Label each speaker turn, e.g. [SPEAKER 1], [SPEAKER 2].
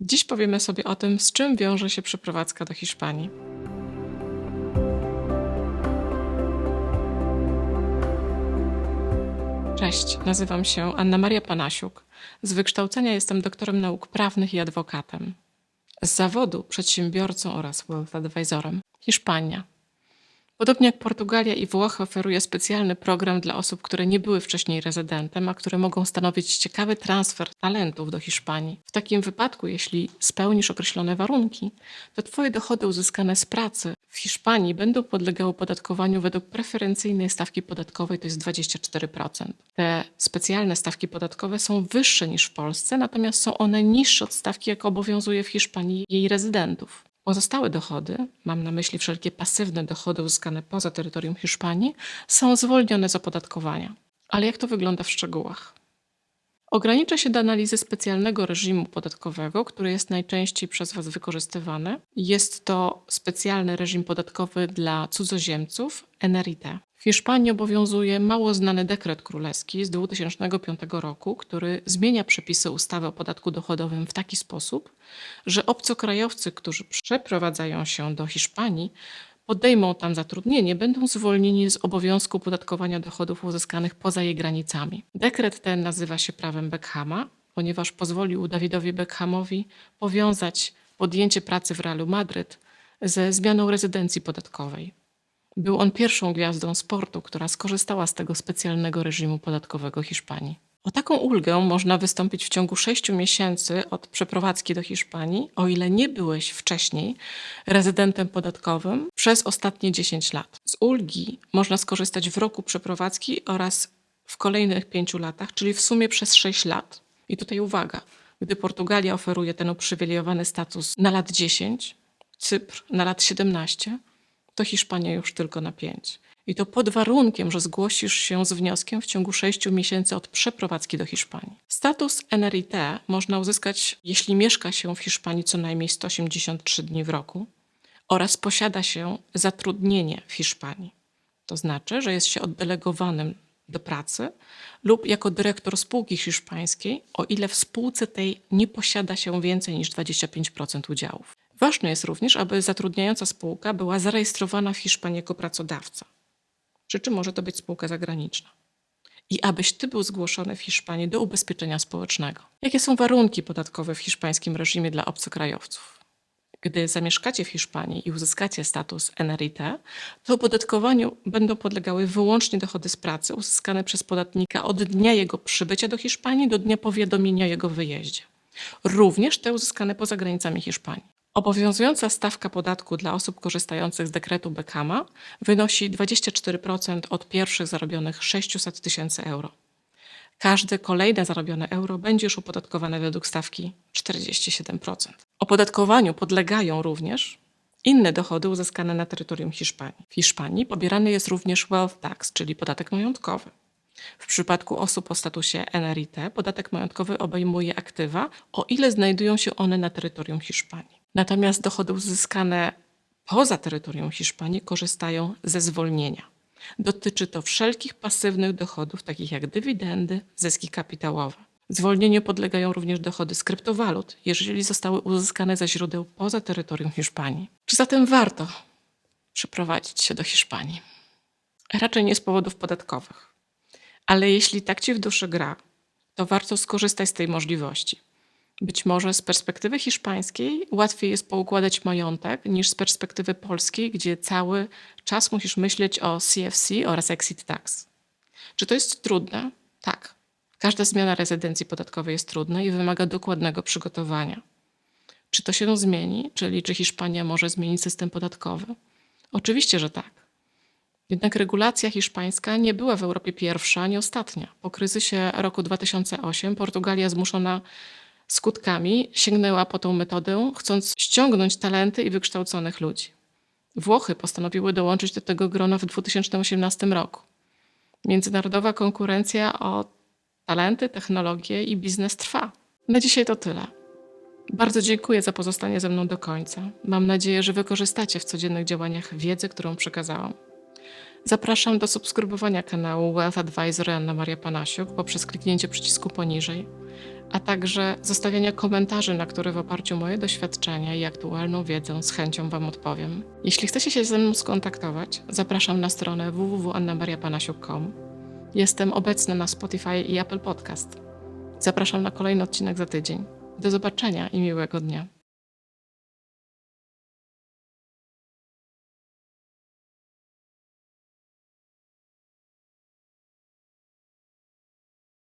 [SPEAKER 1] Dziś powiemy sobie o tym, z czym wiąże się przeprowadzka do Hiszpanii. Cześć, nazywam się Anna Maria Panasiuk. Z wykształcenia jestem doktorem nauk prawnych i adwokatem. Z zawodu przedsiębiorcą oraz wealth advisorem. Hiszpania. Podobnie jak Portugalia i Włochy oferuje specjalny program dla osób, które nie były wcześniej rezydentem, a które mogą stanowić ciekawy transfer talentów do Hiszpanii. W takim wypadku, jeśli spełnisz określone warunki, to Twoje dochody uzyskane z pracy w Hiszpanii będą podlegały opodatkowaniu według preferencyjnej stawki podatkowej, to jest 24%. Te specjalne stawki podatkowe są wyższe niż w Polsce, natomiast są one niższe od stawki, jaka obowiązuje w Hiszpanii jej rezydentów. Pozostałe dochody, mam na myśli wszelkie pasywne dochody uzyskane poza terytorium Hiszpanii, są zwolnione z opodatkowania. Ale jak to wygląda w szczegółach? Ogranicza się do analizy specjalnego reżimu podatkowego, który jest najczęściej przez Was wykorzystywany. Jest to specjalny reżim podatkowy dla cudzoziemców, NRIT. W Hiszpanii obowiązuje mało znany dekret królewski z 2005 roku, który zmienia przepisy ustawy o podatku dochodowym w taki sposób, że obcokrajowcy, którzy przeprowadzają się do Hiszpanii, podejmą tam zatrudnienie, będą zwolnieni z obowiązku opodatkowania dochodów uzyskanych poza jej granicami. Dekret ten nazywa się prawem Beckhama, ponieważ pozwolił Dawidowi Beckhamowi powiązać podjęcie pracy w Realu Madryt ze zmianą rezydencji podatkowej. Był on pierwszą gwiazdą sportu, która skorzystała z tego specjalnego reżimu podatkowego Hiszpanii. O taką ulgę można wystąpić w ciągu 6 miesięcy od przeprowadzki do Hiszpanii, o ile nie byłeś wcześniej rezydentem podatkowym przez ostatnie 10 lat. Z ulgi można skorzystać w roku przeprowadzki oraz w kolejnych 5 latach, czyli w sumie przez 6 lat. I tutaj uwaga, gdy Portugalia oferuje ten uprzywilejowany status na lat 10, Cypr na lat 17, to Hiszpania już tylko na 5. I to pod warunkiem, że zgłosisz się z wnioskiem w ciągu 6 miesięcy od przeprowadzki do Hiszpanii. Status NRIT można uzyskać, jeśli mieszka się w Hiszpanii co najmniej 183 dni w roku oraz posiada się zatrudnienie w Hiszpanii. To znaczy, że jest się oddelegowanym do pracy lub jako dyrektor spółki hiszpańskiej, o ile w spółce tej nie posiada się więcej niż 25% udziałów. Ważne jest również, aby zatrudniająca spółka była zarejestrowana w Hiszpanii jako pracodawca. Przy czym może to być spółka zagraniczna. I abyś ty był zgłoszony w Hiszpanii do ubezpieczenia społecznego. Jakie są warunki podatkowe w hiszpańskim reżimie dla obcokrajowców? Gdy zamieszkacie w Hiszpanii i uzyskacie status NRIT, to opodatkowaniu będą podlegały wyłącznie dochody z pracy uzyskane przez podatnika od dnia jego przybycia do Hiszpanii do dnia powiadomienia o jego wyjeździe. Również te uzyskane poza granicami Hiszpanii. Obowiązująca stawka podatku dla osób korzystających z dekretu Beckhama wynosi 24% od pierwszych zarobionych 600 tysięcy euro. Każde kolejne zarobione euro będzie już opodatkowane według stawki 47%. Opodatkowaniu podlegają również inne dochody uzyskane na terytorium Hiszpanii. W Hiszpanii pobierany jest również wealth tax, czyli podatek majątkowy. W przypadku osób o statusie NRIT podatek majątkowy obejmuje aktywa, o ile znajdują się one na terytorium Hiszpanii. Natomiast dochody uzyskane poza terytorium Hiszpanii korzystają ze zwolnienia. Dotyczy to wszelkich pasywnych dochodów, takich jak dywidendy, zyski kapitałowe. Zwolnieniu podlegają również dochody z kryptowalut, jeżeli zostały uzyskane ze źródeł poza terytorium Hiszpanii. Czy zatem warto przeprowadzić się do Hiszpanii? Raczej nie z powodów podatkowych. Ale jeśli tak ci w duszy gra, to warto skorzystać z tej możliwości. Być może z perspektywy hiszpańskiej łatwiej jest poukładać majątek niż z perspektywy polskiej, gdzie cały czas musisz myśleć o CFC oraz exit tax. Czy to jest trudne? Tak. Każda zmiana rezydencji podatkowej jest trudna i wymaga dokładnego przygotowania. Czy to się zmieni? Czyli czy Hiszpania może zmienić system podatkowy? Oczywiście, że tak. Jednak regulacja hiszpańska nie była w Europie pierwsza ani ostatnia. Po kryzysie roku 2008 Portugalia zmuszona skutkami sięgnęła po tą metodę, chcąc ściągnąć talenty i wykształconych ludzi. Włochy postanowiły dołączyć do tego grona w 2018 roku. Międzynarodowa konkurencja o talenty, technologie i biznes trwa. Na dzisiaj to tyle. Bardzo dziękuję za pozostanie ze mną do końca. Mam nadzieję, że wykorzystacie w codziennych działaniach wiedzę, którą przekazałam. Zapraszam do subskrybowania kanału Wealth Advisor Anna Maria Panasiuk poprzez kliknięcie przycisku poniżej, a także zostawiania komentarzy, na które w oparciu o moje doświadczenia i aktualną wiedzę z chęcią Wam odpowiem. Jeśli chcecie się ze mną skontaktować, zapraszam na stronę www.annamariapanasiuk.com. Jestem obecna na Spotify i Apple Podcast. Zapraszam na kolejny odcinek za tydzień. Do zobaczenia i miłego dnia.